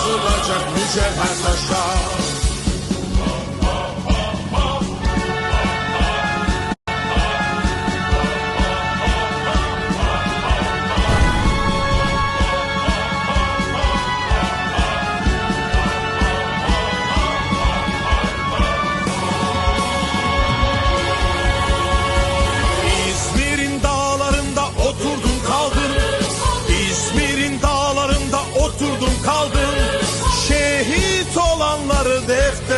Adın yazılacak mücevher taşa oturdum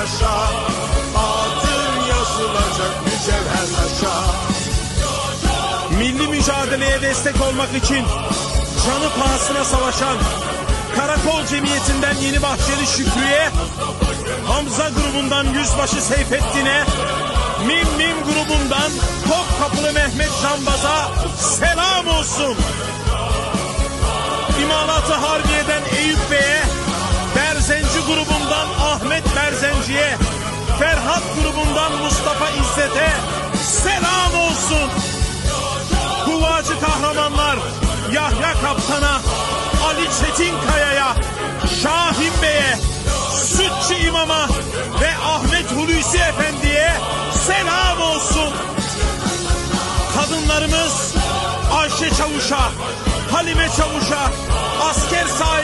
yaşa Adın yazılacak mücevher taşa Milli mücadeleye destek olmak için canı pahasına savaşan Karakol Cemiyeti'nden Yeni Bahçeli Şükrü'ye, Hamza grubundan Yüzbaşı Seyfettin'e, Mim Mim grubundan Topkapılı Mehmet Cambaz'a selam olsun. Mustafa İzzet'e selam olsun. Kuvacı kahramanlar Yahya Kaptan'a, Ali Çetinkaya'ya, Şahin Bey'e, Sütçü İmam'a ve Ahmet Hulusi Efendi'ye selam olsun. Kadınlarımız Ayşe Çavuş'a, Halime Çavuş'a, Asker Tayyar